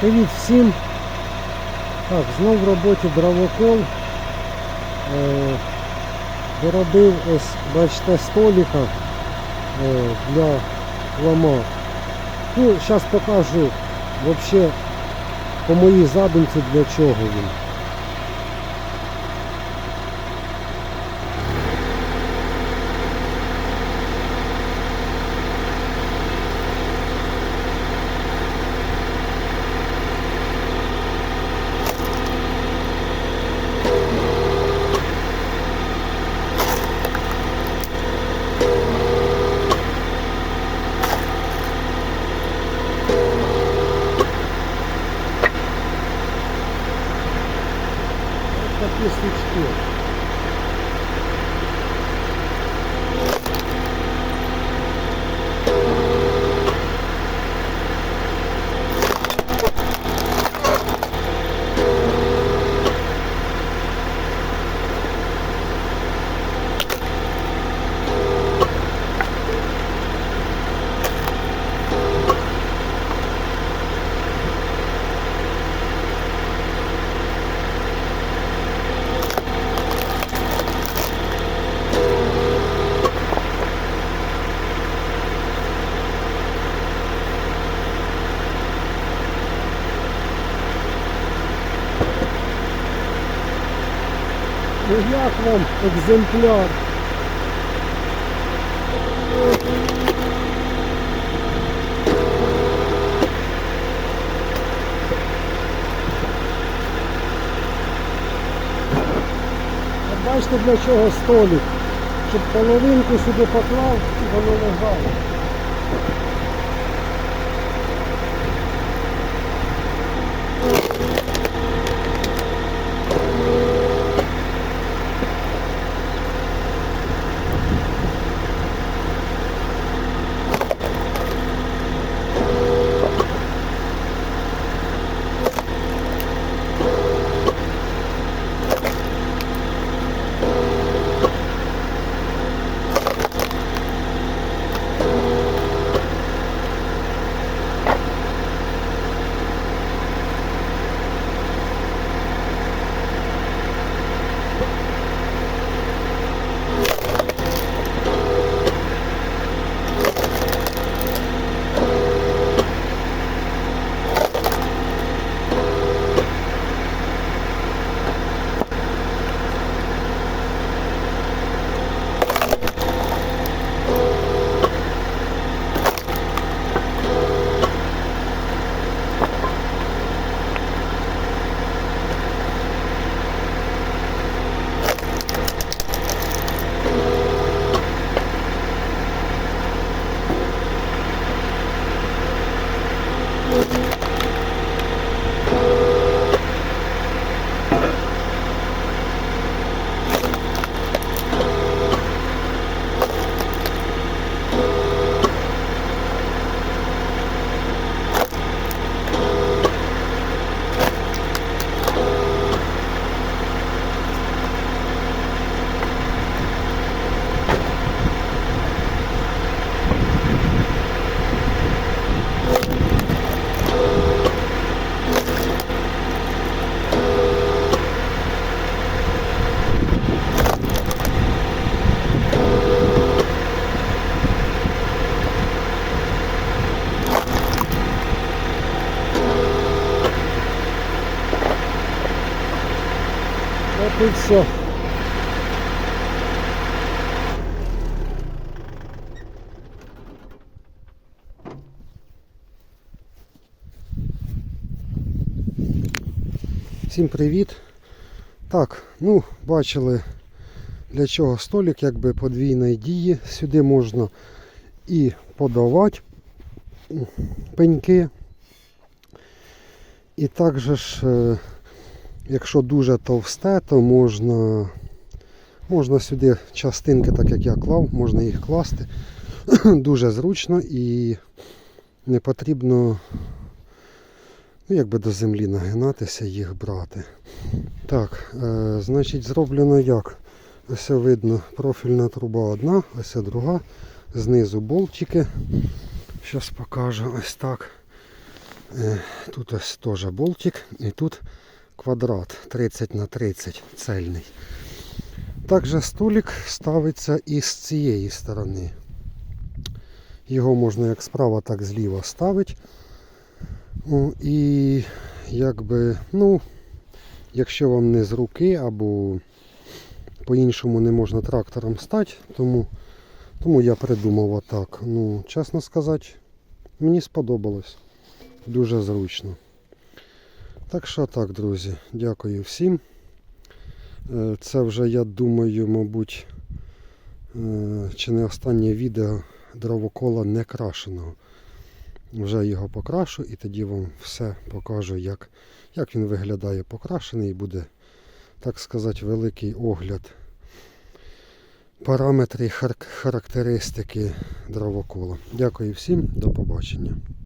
Привіт всім. Так, знов в роботі дровокол. Е, ось, бачите, століка е, для лома. Ну, зараз покажу взагалі по моїй задумці для чого він. Ось такі свічки. Ну як вам екземпляр? Бачите для чого столик? Щоб половинку сюди поклав і воно лежало. І все. Всім привіт. Так, ну, бачили для чого столик, якби подвійної дії. Сюди можна і подавати пеньки. І також, е, якщо дуже товсте, то можна, можна сюди частинки, так як я клав, можна їх класти. Дуже зручно і не потрібно ну, якби до землі нагинатися, їх брати. Так, е, значить, зроблено як? Ось видно профільна труба одна, ось друга. Знизу болтики. Зараз покажу ось так. Е, Тут ось теж болтик і тут квадрат 30 на 30 цельний. Також столик ставиться і з цієї сторони. Його можна як справа, так зліва ставити. О, І якби, ну, якщо вам не з руки або по-іншому не можна трактором стати, тому, тому я придумав отак. Ну, чесно сказати, мені сподобалось. Дуже зручно. Так що так, друзі, дякую всім. Е, Це вже, я думаю, мабуть, е, чи не останнє відео дровокола не крашеного. Вже його покрашу і тоді вам все покажу, як, як він виглядає покрашений буде, так сказати, великий огляд. Параметри характеристики дровокола. Дякую всім, до побачення.